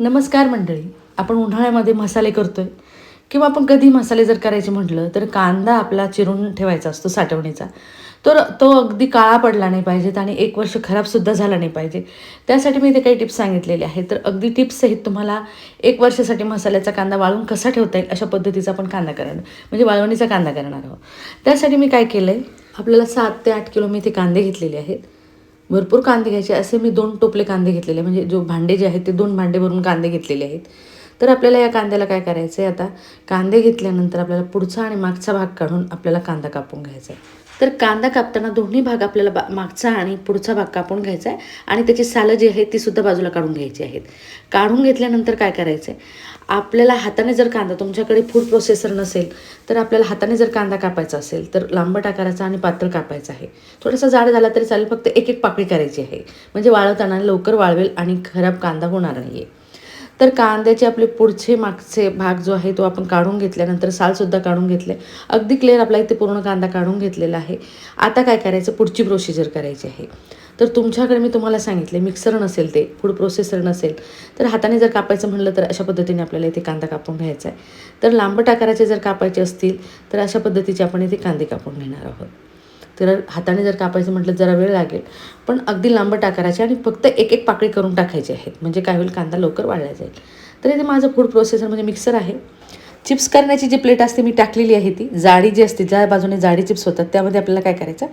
नमस्कार मंडळी आपण उन्हाळ्यामध्ये मसाले करतो आहे किंवा आपण कधी मसाले जर करायचे म्हटलं तर कांदा आपला चिरून ठेवायचा असतो साठवणीचा. तर तो अगदी काळा पडला नाही पाहिजेत आणि एक वर्ष खराबसुद्धा झाला नाही पाहिजे. त्यासाठी मी इथे काही टिप्स सांगितलेले आहेत. तर अगदी टिप्ससहित तुम्हाला एक वर्षासाठी मसाल्याचा कांदा वाळून कसा ठेवता येईल अशा पद्धतीचा आपण कांदा करणार. म्हणजे वाळवणीचा कांदा करणार आहोत. त्यासाठी मी काय केलं आहे आपल्याला सात ते आठ किलो मी इथे कांदे घेतलेले आहेत. भरपूर कांदे घ्यायचे. असे मी दोन टोपले कांदे घेतलेले. म्हणजे जो भांडे जे आहेत ते दोन भांडे भरून कांदे घेतलेले आहेत. तर आपल्याला या कांद्याला काय करायचं आहे आता कांदे घेतल्यानंतर आपल्याला पुढचा आणि मागचा भाग काढून आपल्याला कांदा कापून घ्यायचा आहे तर कांदा कापताना दोन्ही भाग आपल्याला बा मागचा आणि पुढचा भाग कापून घ्यायचा आहे. आणि त्याची सालं जी आहेत ती सुद्धा बाजूला काढून घ्यायची आहेत. काढून घेतल्यानंतर काय करायचं आहे आपल्याला हाताने जर कांदा तुमच्याकडे फूड प्रोसेसर नसेल तर आपल्याला हाताने जर कांदा कापायचा असेल तर लांबट आकाराचा आणि पातळ कापायचा आहे. थोडासा जाड झाला तरी चालेल फक्त एक एक पाकळी करायची आहे. म्हणजे वाळवताना लवकर वाळवेल आणि खराब कांदा होणार नाही आहे तर कांद्याचे आपले पुढचे मागचे भाग जो आहे तो आपण काढून घेतल्यानंतर सालसुद्धा काढून घेतले. अगदी क्लिअर आपला इथे पूर्ण कांदा काढून घेतलेला आहे. आता काय करायचं? पुढची प्रोसिजर करायची आहे. तर तुमच्याकडे मी तुम्हाला सांगितले मिक्सर नसेल ते फूड प्रोसेसर नसेल तर हाताने जर कापायचं म्हणलं तर अशा पद्धतीने आपल्याला इथे कांदा कापून घ्यायचा आहे. तर लांबट आकाराचे जर कापायचे असतील तर अशा पद्धतीचे आपण इथे कांदे कापून घेणार आहोत. तर हाताने जर कापायचं म्हटलं जरा वेळ लागेल. पण अगदी लांबट आकाराचे आणि फक्त एक एक पाकळी करून टाकायची आहेत. म्हणजे काय होईल कांदा लवकर वाळला जाईल. तर इथे माझं फूड प्रोसेसर म्हणजे मिक्सर आहे. चिप्स करण्याची जी प्लेट असते मी टाकलेली आहे ती. जाडी जी असते ज्या बाजूने जाडी चिप्स होतात त्यामध्ये आपल्याला काय करायचं?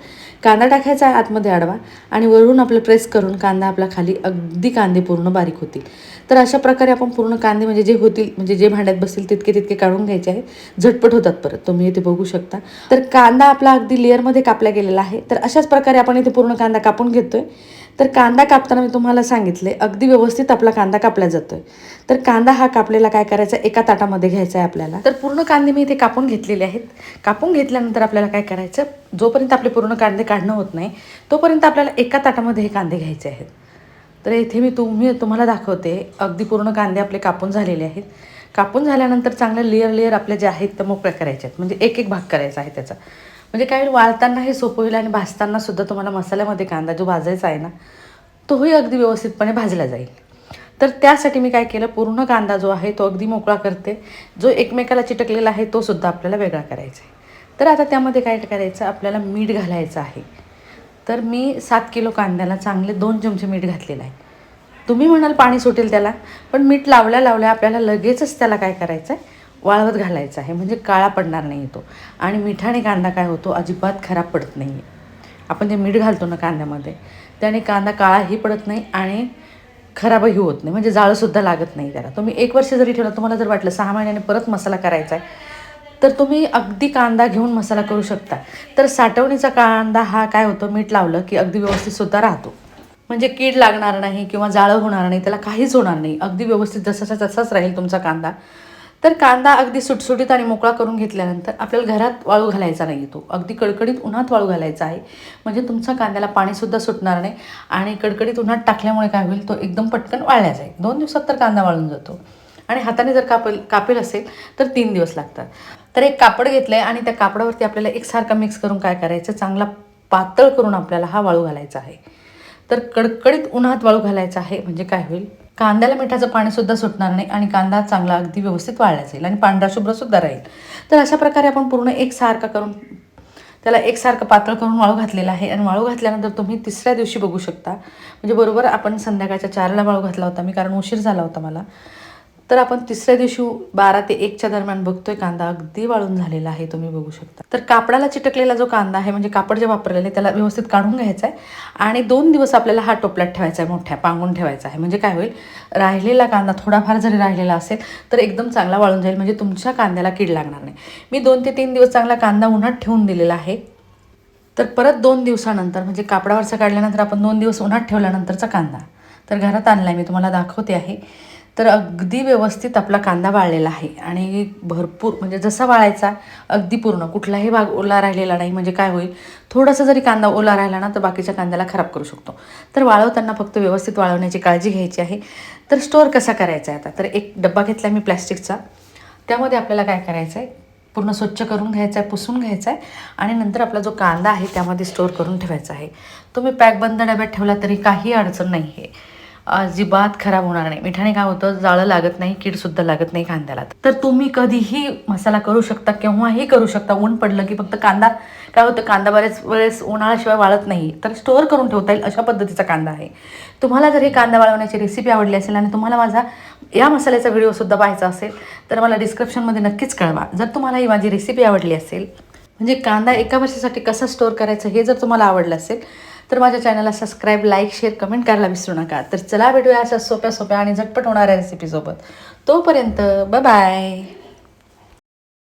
कांदा टाकायचा आतमध्ये आडवा आणि वरून आपलं प्रेस करून कांदा आपला खाली अगदी कांदे पूर्ण बारीक होतील. तर अशा प्रकारे आपण पूर्ण कांदे म्हणजे जे होतील म्हणजे जे भांड्यात बसतील तितके तितके काढून घ्यायचे आहेत. झटपट होतात परत तुम्ही इथे बघू शकता. तर कांदा आपला अगदी लेअरमध्ये कापला गेलेला आहे. तर अशाच प्रकारे आपण इथे पूर्ण कांदा कापून घेतोय. तर कांदा कापताना मी तुम्हाला सांगितले अगदी व्यवस्थित आपला कांदा कापला जातोय. तर कांदा हा कापलेला काय करायचा? एका ताटामध्ये घ्यायचा आहे आपल्याला. तर पूर्ण कांदे मी इथे कापून घेतलेले आहेत. कापून घेतल्यानंतर आपल्याला काय करायचं? जोपर्यंत आपले पूर्ण कांदे काढणं होत नाही तोपर्यंत आपल्याला एका ताटामध्ये हे कांदे घ्यायचे आहेत. तर इथे मी तुम्ही तुम्हाला दाखवते अगदी पूर्ण कांदे आपले कापून झालेले आहेत. कापून झाल्यानंतर चांगल्या लेअर लेअर आपल्या जे आहेत त्या मोकळ्या करायच्या आहेत. म्हणजे एक एक भाग करायचा आहे त्याचा. म्हणजे काय होईल वाळताना हे सोपं होईल आणि भाजताना सुद्धा तुम्हाला मसाल्यामध्ये कांदा जो भाजायचा आहे ना तोही अगदी व्यवस्थितपणे भाजला जाईल. तर त्यासाठी मी काय केलं पूर्ण कांदा जो आहे तो अगदी मोकळा करते. जो एकमेकाला चिटकलेला आहे तो सुद्धा आपल्याला वेगळा करायचा आहे. तर आता त्यामध्ये काय करायचं आपल्याला मीठ घालायचं आहे. तर मी सात किलो कांद्याला चांगले दोन चमचे मीठ घातलेलं आहे. तुम्ही म्हणाल पाणी सुटेल त्याला पण मीठ लावल्या लावल्या आपल्याला लगेचच त्याला काय करायचं आहे? वाळवत घालायचं आहे. म्हणजे काळा पडणार नाही तो. आणि मिठाने कांदा काय होतो? अजिबात खराब पडत नाही आहे आपण जे मीठ घालतो ना कांद्यामध्ये त्याने कांदा काळाही पडत नाही आणि खराबही होत नाही. म्हणजे जाळंसुद्धा लागत नाही त्याला. तुम्ही एक वर्ष जरी ठेवलं तुम्हाला जर वाटलं सहा महिन्याने परत मसाला करायचा आहे तर तुम्ही अगदी कांदा घेऊन मसाला करू शकता. तर साठवणीचा कांदा हा काय होतो? मीठ लावलं की अगदी व्यवस्थितसुद्धा राहतो. म्हणजे कीड लागणार नाही किंवा जाळं होणार नाही त्याला काहीच होणार नाही. अगदी व्यवस्थित जसाचा तसाच राहील तुमचा कांदा. तर कांदा अगदी सुटसुटीत आणि मोकळा करून घेतल्यानंतर आपल्याला घरात वाळू घालायचा नाही तो. अगदी कडकडीत उन्हात वाळू घालायचा आहे. म्हणजे तुमचा कांद्याला पाणीसुद्धा सुटणार नाही आणि कडकडीत उन्हात टाकल्यामुळे काय होईल तो एकदम पटकन वाळल्या जाईल. दोन दिवसात तर कांदा वाळून जातो. आणि हाताने जर कापेल कापेल असेल तर तीन दिवस लागतात. तर एक कापड घेतलं आहे आणि त्या कापडावरती आपल्याला एकसारखा मिक्स करून काय करायचं चांगला पातळ करून आपल्याला हा वाळू घालायचा आहे. तर कडकडीत उन्हात वाळू घालायचा आहे म्हणजे काय होईल? कांद्याला मिठाचं पाणीसुद्धा सुटणार नाही आणि कांदा चांगला अगदी व्यवस्थित वाळला जाईल आणि पांढरा शुभ्रसुद्धा राहील. तर अशा प्रकारे आपण पूर्ण एकसारखा करून त्याला एकसारखं पातळ करून वाळू घातलेला आहे आणि वाळू घातल्यानंतर तुम्ही तिसऱ्या दिवशी बघू शकता. म्हणजे बरोबर आपण संध्याकाळच्या चारला वाळू घातला होता मी कारण उशीर झाला होता मला. तर आपण तिसऱ्या दिवशी बारा ते एकच्या दरम्यान बघतोय कांदा अगदी वाळून झालेला आहे तुम्ही बघू शकता. तर कापडाला चिटकलेला जो कांदा आहे म्हणजे कापड जे वापरलेलं आहे त्याला व्यवस्थित काढून घ्यायचा आहे आणि दोन दिवस आपल्याला हा टोपल्यात ठेवायचा आहे मोठ्या पांगून ठेवायचा आहे. म्हणजे काय होईल? राहिलेला कांदा थोडाफार जरी राहिलेला असेल तर एकदम चांगला वाळून जाईल म्हणजे तुमच्या कांद्याला कीड लागणार नाही. मी दोन ते तीन दिवस चांगला कांदा उन्हात ठेवून दिलेला आहे. तर परत दोन दिवसानंतर म्हणजे कापडावरचा काढल्यानंतर आपण दोन दिवस उन्हात ठेवल्यानंतरचा कांदा. तर घरात आणला आहे मी तुम्हाला दाखवते आहे. तर अगदी व्यवस्थित आपला कांदा वाळलेला आहे. आणि भरपूर म्हणजे जसा वाळायचा अगदी पूर्ण. कुठलाही भाग ओला राहिलेला नाही म्हणजे काय होईल? थोडासा जरी कांदा ओला राहिला ना तर बाकीच्या कांद्याला खराब करू शकतो. तर वाळवताना फक्त व्यवस्थित वाळवण्याची काळजी घ्यायची आहे. तर स्टोअर कसा करायचा आहे आता? तर एक डब्बा घेतला मी प्लॅस्टिकचा. त्यामध्ये आपल्याला काय करायचं आहे? पूर्ण स्वच्छ करून घ्यायचा आहे पुसून घ्यायचा आहे. आणि नंतर आपला जो कांदा आहे त्यामध्ये स्टोअर करून ठेवायचा आहे. तुम्ही पॅकबंद डब्यात ठेवला तरी काही अडचण नाही आहे अजिबात खराब होणार नाही. मिठाने काय होतं जाळं लागत नाही कीडसुद्धा लागत नाही कांद्याला तर तुम्ही कधीही मसाला करू शकता केव्हाही करू शकता. ऊन पडलं की फक्त कांदा काय होतं कांदा बऱ्याच वेळेस उन्हाळ्याशिवाय वाळत नाही. तर स्टोअर करून ठेवता येईल अशा पद्धतीचा कांदा आहे. तुम्हाला जर ही कांदा वाळवण्याची रेसिपी आवडली असेल आणि तुम्हाला माझा या मसाल्याचा व्हिडिओसुद्धा पाहायचा असेल तर मला डिस्क्रिप्शनमध्ये नक्कीच कळवा. जर तुम्हाला ही माझी रेसिपी आवडली असेल म्हणजे कांदा एका वर्षासाठी कसा स्टोअर करायचं हे जर तुम्हाला आवडलं असेल तर माझ्या चॅनलला सबस्क्राईब लाईक शेअर कमेंट करायला विसरू नका. तर चला भेटूया अशा सोप्या सोप्या आणि झटपट होणाऱ्या रेसिपीसोबत तोपर्यंत बाय बाय